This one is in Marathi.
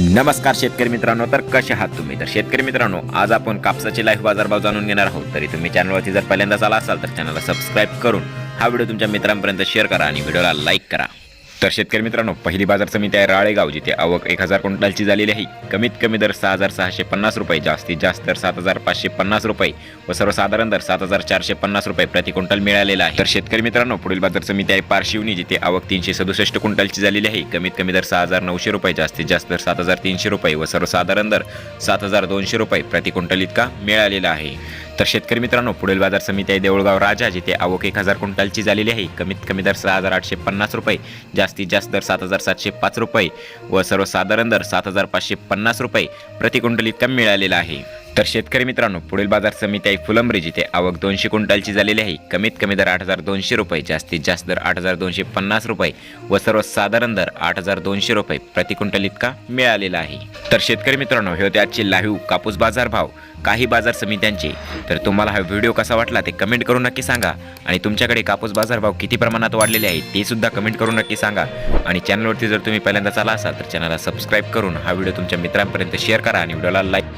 नमस्कार शेतकरी मित्रांनो तर कसे आहात तुम्ही? तर शेतकरी मित्रांनो आज आपण कापसाचे लाईव्ह बाजारभाव जाणून घेणार आहोत. तरी तुम्ही चॅनलवरती जर पहिल्यांदाच आला असाल तर चॅनलला सबस्क्राईब करून हा व्हिडिओ तुमच्या मित्रांपर्यंत शेअर करा आणि व्हिडिओला लाईक करा. तर शेतकरी मित्रांनो पहिली बाजार समिती आहे राळेगाव जिथे आवक एक हजार क्विंटलची झालेली आहे. कमीत कमी दर सहा हजार सहाशे पन्नास रुपये जास्तीत जास्त दर सात हजार पाचशे पन्नास रुपये व सर्वसाधारण दर सात हजार चारशे पन्नास रुपये प्रति क्विंटल मिळालेला आहे. तर शेतकरी मित्रांनो पुढील बाजार समिती आहे पारशिवनी जिथे आवक तीनशे सदुसष्ट क्विंटलची झालेली आहे. कमीत कमी दर सहा हजार नऊशे रुपये जास्तीत जास्त दर सात हजार तीनशे रुपये व सर्वसाधारण दर सात हजार दोनशे रुपये प्रति क्विंटल इतका मिळालेला आहे. तर शेतकरी मित्रांनो पुढील बाजार समिती आहे देऊळगाव राजा जिथे आवक एक हजार क्विंटलची झालेली आहे. कमीत कमी दर सहा हजार आठशे पन्नास रुपये जास्तीत जास्त दर सात हजार सातशे पाच रुपये व सर्वसाधारण दर सात हजार पाचशे पन्नास रुपये प्रति क्विंटल इतका मिळालेला आहे. तर शेतकरी मित्रांनो पुढील बाजार समिती आहे फुलंब्री जिथे आवक दोनशे क्विंटलची झालेली आहे. कमीत कमी दर आठ हजार दोनशे रुपये जास्तीत जास्त दर आठ हजार दोनशे पन्नास रुपये व सर्वसाधारण दर आठ हजार दोनशे रुपये प्रति क्विंटल इतका मिळालेला आहे. तर शेतकरी मित्रांनो हे होते आजचे लाईव्ह कापूस बाजार भाव. काही बाजार समित्यांचे. तर तुम्हाला हा व्हिडिओ कसा वाटला ते कमेंट करून नक्की सांगा. आणि तुमच्याकडे कापूस बाजार भाव किती प्रमाणात वाढलेले आहेत ते सुद्धा कमेंट करून नक्की सांगा. आणि चॅनलवरती जर तुम्ही पहिल्यांदाच आला असाल तर चॅनलला सबस्क्राईब करून हा व्हिडिओ तुमच्या मित्रांपर्यंत शेअर करा आणि व्हिडिओला लाईक